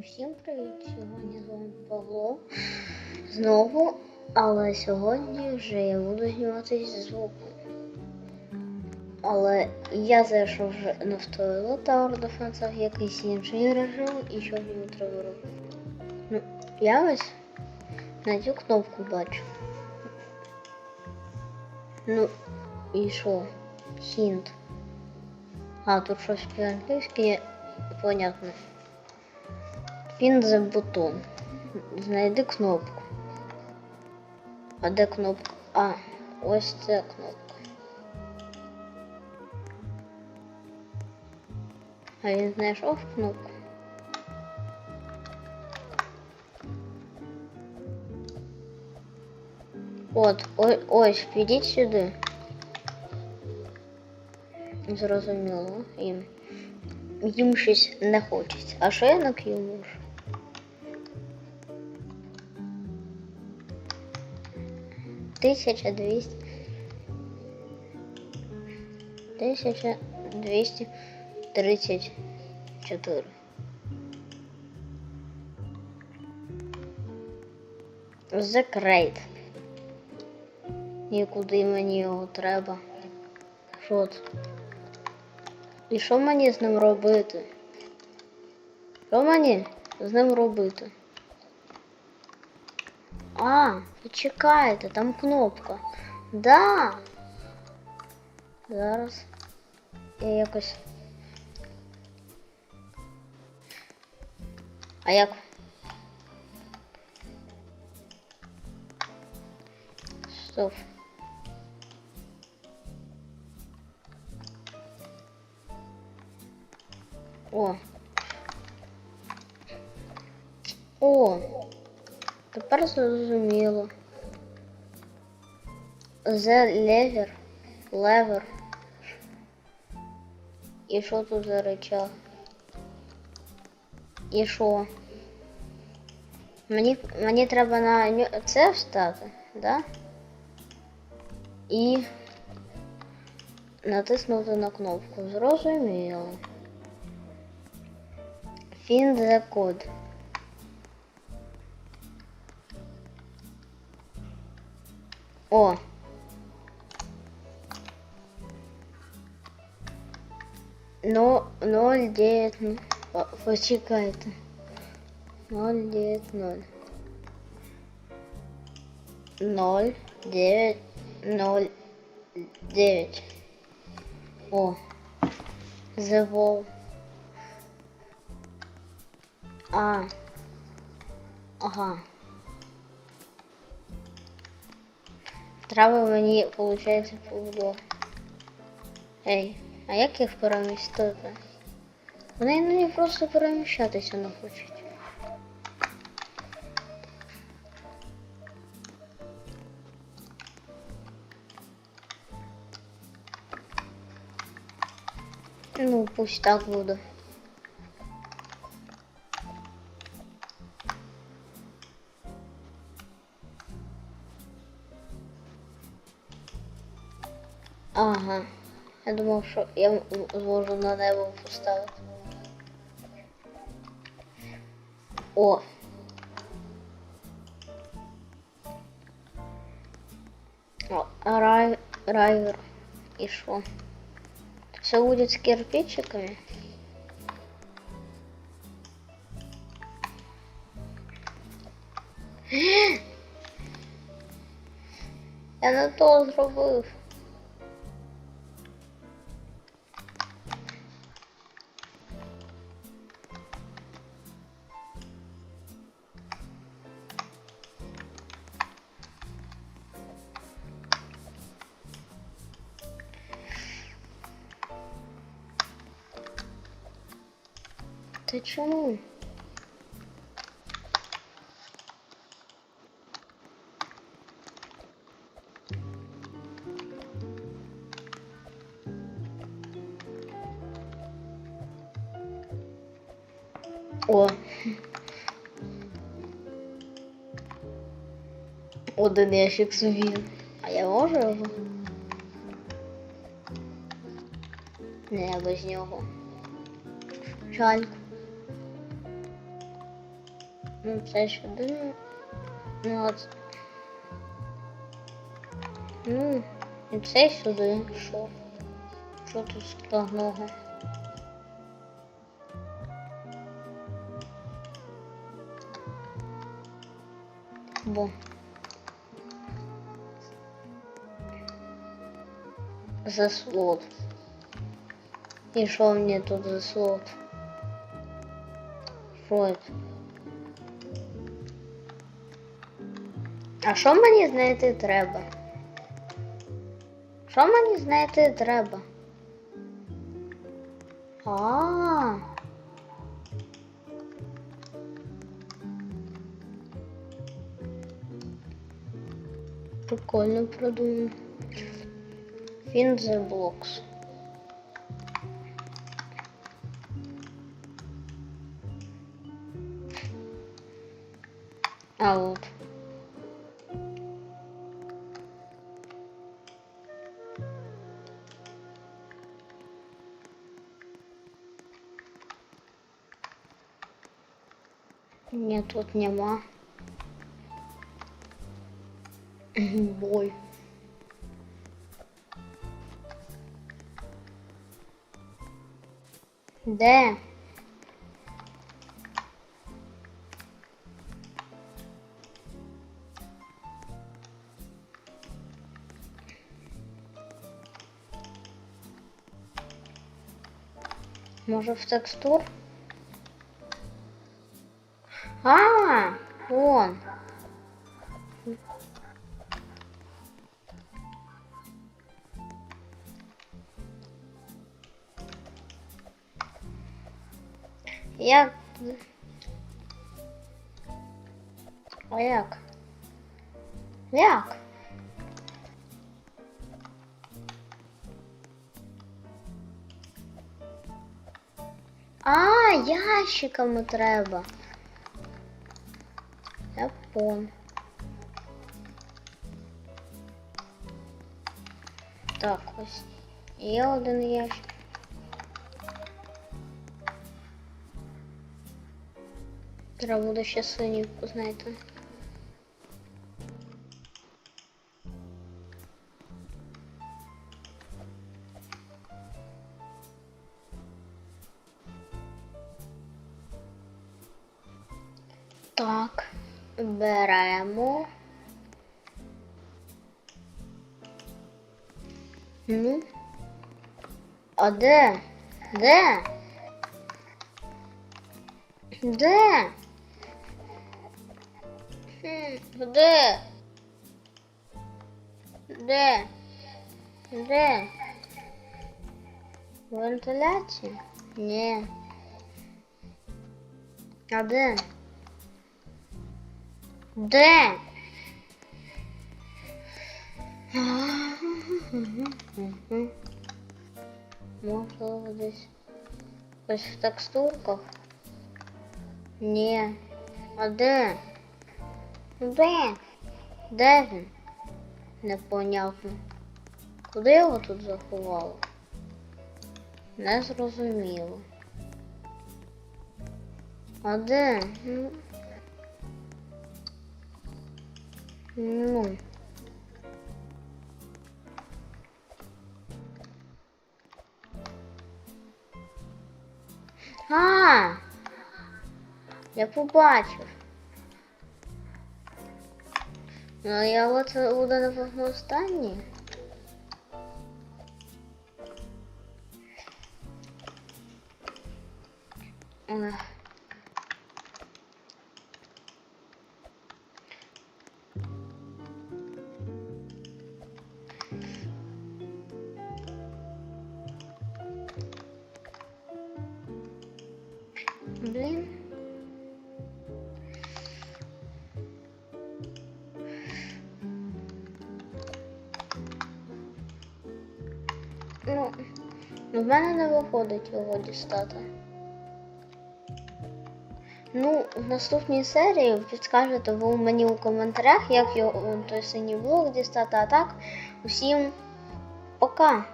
Усім привіт! Сьогодні з вами Павло. Знову, але сьогодні вже я буду зніматися зі звуку. Але я зайшов вже не в туалет Tower Defense, в якийсь інший режим і що мені треба робити. Ну, я ось на цю кнопку бачу. Ну, і що? Хінт. А, тут щось по-англійськи понятно. Пін за бутон. Знайди кнопку. А де кнопка? А, ось ця кнопка. А він знайшов кнопку. От, ой, ось, підіть сюди. Зрозуміло. Їм. Їм щось не хочеться. А що я на Q можу? Тисяча двісті. Тисяча двісті тридцять чотири. Закрейт. І мені його треба? Це? І що мені з ним робити? Що мені з ним робити? А, почекайте, там кнопка. Да. Зараз. Я якось. А як? Стоп. О. О. Тепер зрозуміло. The lever. Левер. І що тут за речах? І що? Мені, мені треба на це встати, да? І натиснути на кнопку. Зрозуміло. Find the code. О. Но, ноль, девять, по- почекайте. Ноль, девять, ноль. Ноль, девять, ноль, девять. О. Завол. А. Ага. Треба мені, виходить, повело. Ей, а як їх перемістити? Вони іноді просто переміщатися не хочуть. Ну, пусть так буде. Ага. Я думав, що я зможу на небо поставити. О. Рай, райвер. И что? Все будет с кирпичиками? Я не то зробив. Ти чому? О. Один ящик сувін. А я можу його? Не, без нього. Жаль. Ну, це сюди. Ну, от. Ну, і це сюди. Що? Що тут складного? Бо. За слот. І що мені тут за слот? Що це? А що мені знайти треба? Що мені знайти треба? А. Прикольно продумано. Він the blocks. А от. Ні, тут нема. Бой. Де? Може в текстур? Як? А як? Як? А, ящиками треба. Я пон. Так, ось. Є один ящик. Треба буде ще синівку знайти. Так, беремо. Ну. А де? Де? Де? Де? Де? Де? Вентиляція? Ні. А де? Де? Можливо, десь ось в текстурках? Ні. А де? Де? Де він? Непонятно. Куди його тут заховало? Не зрозуміло. А де? Ну. Ну. А! Я побачив. Ну, я от буде напевно останній. Ех. Ну, в мене не виходить його дістати. Ну, в наступній серії підскажете ви мені у коментарях, як його той синій блок дістати, а так усім пока!